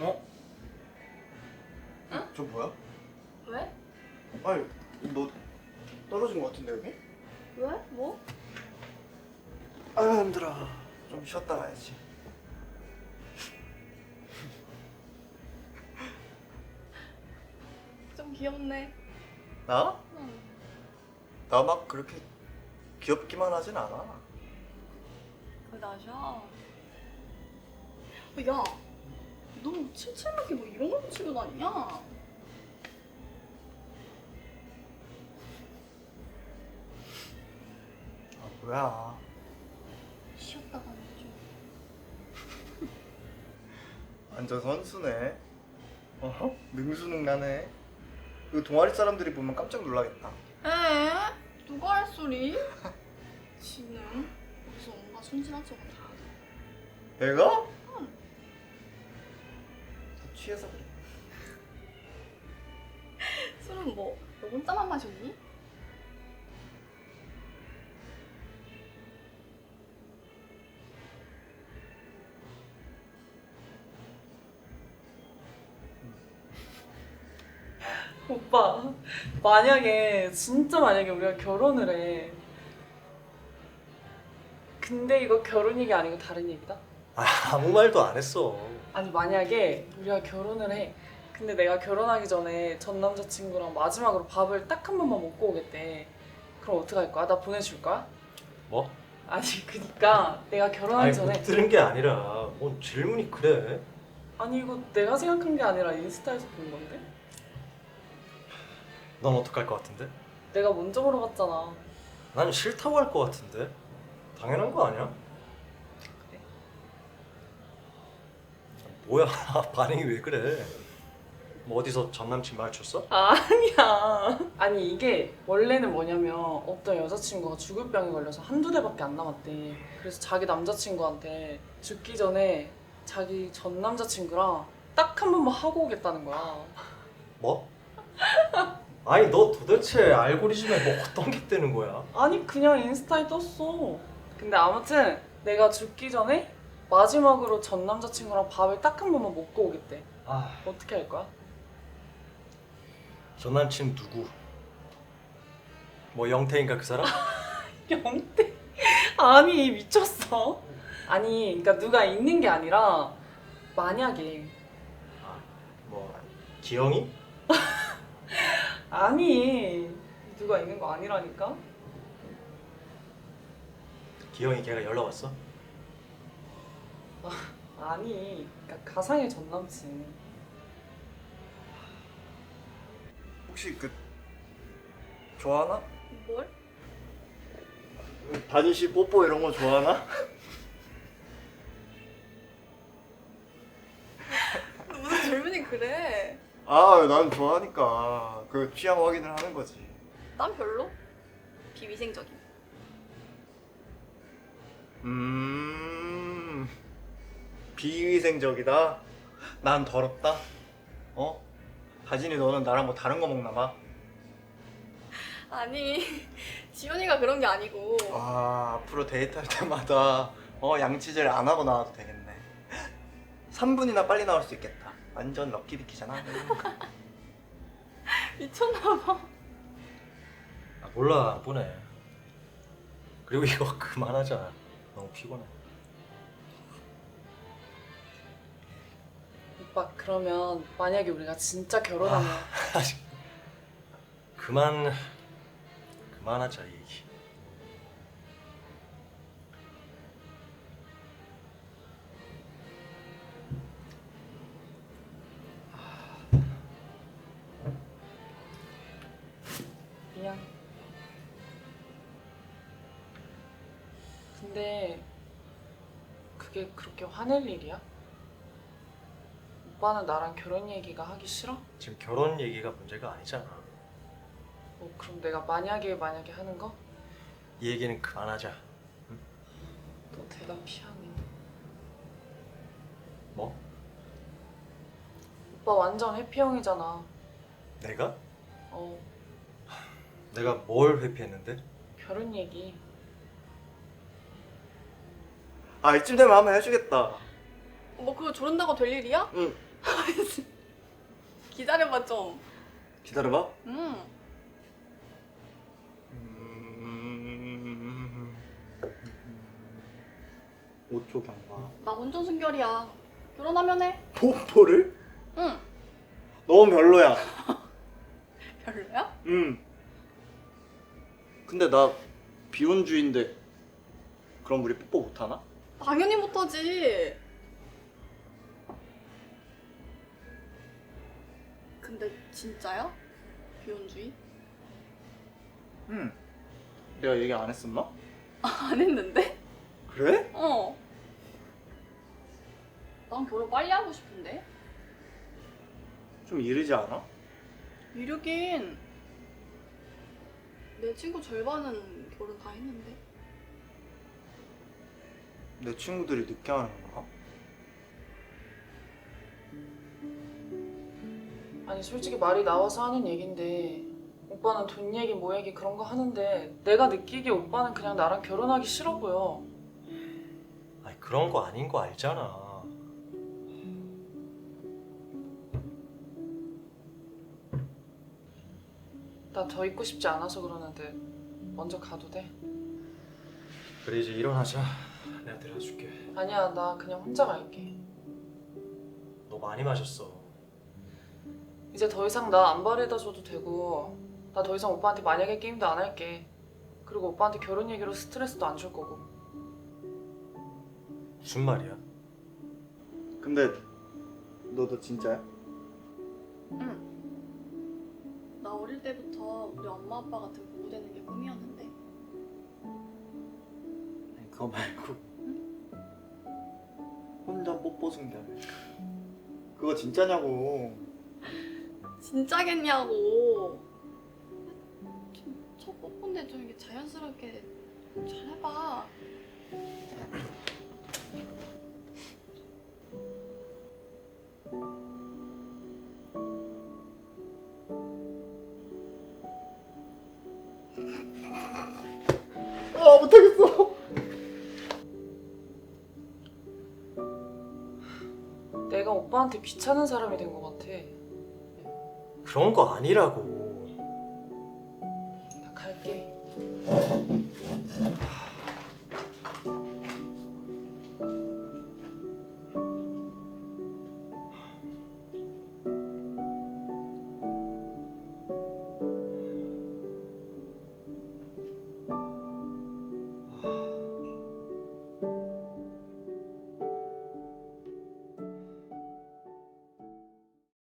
어? 응? 저 뭐야? 왜? 아니 너 떨어진 거 같은데 여기? 왜? 뭐? 아유 힘들어 좀 쉬었다 가야지 좀 귀엽네. 나? 응. 나 막 그렇게 귀엽기만 하진 않아 왜 나샤? 야, 너 칠칠하게 뭐 이런 거 붙이고 다니냐? 아 뭐야 쉬었다 가는 중. 완전 선수네 어허? 능수능란해 그 동아리 사람들이 보면 깜짝 놀라겠다 에? 누가 할 소리? 지는 여기서 온갖 순진한 척은 다 하더라. 내가? 취해서 그래 술은 뭐, 너 혼자만 마셨니? 오빠, 만약에, 진짜 만약에 우리가 결혼을 해. 근데 이거 결혼 얘기 아니고 다른 얘기다? 아, 아무 말도 안 했어. 아니, 만약에 우리가 결혼을 해. 근데 내가 결혼하기 전에 전 남자친구랑 마지막으로 밥을 딱 한 번만 먹고 오겠대. 그럼 어떡할 거야? 나 보내줄 거야? 뭐? 아니, 그니까 내가 결혼하기 아니 전에. 못 들은 게 아니라 뭔 질문이 그래? 아니, 이거 내가 생각한 게 아니라 인스타에서 본 건데? 넌 어떡할 것 같은데? 내가 먼저 물어봤잖아. 난 싫다고 할 것 같은데. 당연한 거 아니야? 그래. 뭐야 반응이 왜 그래? 뭐 어디서 전 남친 마주쳤어? 아니야. 아니 이게 원래는 뭐냐면 어떤 여자친구가 죽을 병에 걸려서 한두 달밖에 안 남았대. 그래서 자기 남자친구한테 죽기 전에 자기 전 남자친구랑 딱 한 번만 하고 오겠다는 거야. 뭐? 아니 너 도대체 알고리즘에 뭐 어떤 게 뜨는 거야? 아니 그냥 인스타에 떴어. 근데 아무튼 내가 죽기 전에 마지막으로 전 남자친구랑 밥을 딱 한 번만 먹고 오겠대. 아, 어떻게 할 거야? 전 남친 누구? 뭐 영태인가 그 사람? 영대 아니 미쳤어 아니 그러니까 누가 있는 게 아니라 만약에 아, 뭐 기영이? 아니 누가 있는 거 아니라니까 기영이 걔가 연락 왔어? 아니 그러니까 가상의 전 남친 혹시 그 좋아하나? 뭘? 다니 씨 뽀뽀 이런 거 좋아하나? 무슨 질문이 그래? 아, 난 좋아하니까 그 취향 확인을 하는 거지. 난 별로. 비위생적임. 음, 비위생적이다. 난 더럽다. 어? 다진이 너는 나랑 뭐 다른 거 먹나 봐. 아니, 지훈이가 그런 게 아니고. 아, 앞으로 데이트할 때마다 어 양치질 안 하고 나와도 되겠네. 3분이나 빨리 나올 수 있겠다. 완전 럭키비키잖아. 미쳤나 봐. 아 몰라 안 보내. 그리고 이거 그만하자. 너무 피곤해. 오빠 그러면 만약에 우리가 진짜 결혼하면 그만 그만하자 이 얘기. 미안 근데 그게 그렇게 화낼 일이야? 오빠는 나랑 결혼 얘기가 하기 싫어? 지금 결혼 얘기가 문제가 아니잖아. 뭐 그럼 내가 만약에 만약에 하는 거? 이 얘기는 그만하자. 너 대답 피하네 뭐? 오빠 완전 해피형이잖아 내가? 어 내가 뭘 회피했는데? 결혼 얘기 아, 이쯤 되면 한번 해주겠다. 뭐 그거 조른다고 될 일이야? 응. 기다려봐 좀. 기다려봐. 음. 음... 5초 경과. 나 완전 순결이야. 결혼하면 해. 뽀뽀를? 응. 너무 별로야. 별로야? 음. 근데 나 비혼주의인데 그럼 우리 뽀뽀 못하나? 당연히 못하지. 근데 진짜야? 비혼주의? 응. 내가 얘기 안 했었나? 안 했는데? 그래? 어. 난 결혼 빨리 하고 싶은데. 좀 이르지 않아? 이르긴. 내 친구 절반은 결혼 다 했는데. 내 친구들이 늦게 하는 건가? 아니 솔직히 말이 나와서 하는 얘긴데 오빠는 돈 얘기 뭐 얘기 그런 거 하는데 내가 느끼기에 오빠는 그냥 나랑 결혼하기 싫어 보여. 아니 그런 거 아닌 거 알잖아. 나 더 있고 싶지 않아서 그러는데 먼저 가도 돼? 그래 이제 일어나자. 내가 데려줄게. 아니야 나 그냥 혼자 갈게. 너 많이 마셨어. 이제 더 이상 나 안 바래다 줘도 되고 나 더 이상 오빠한테 만약에 게임도 안 할게. 그리고 오빠한테 결혼 얘기로 스트레스도 안 줄 거고. 무슨 말이야? 근데 너도 진짜야? 응. 나 어릴 때부터 우리 엄마 아빠 같은 부부 되는 게 꿈이었는데. 아니 그거 말고 혼자 뽀뽀 순결 그거 진짜냐고 진짜겠냐고. 좀, 첫 뽀뽀인데 좀 이렇게 자연스럽게 잘 해봐. 아 못하겠어 내가 오빠한테 귀찮은 사람이 된 것 같아. 그런 거 아니라고. 나 갈게.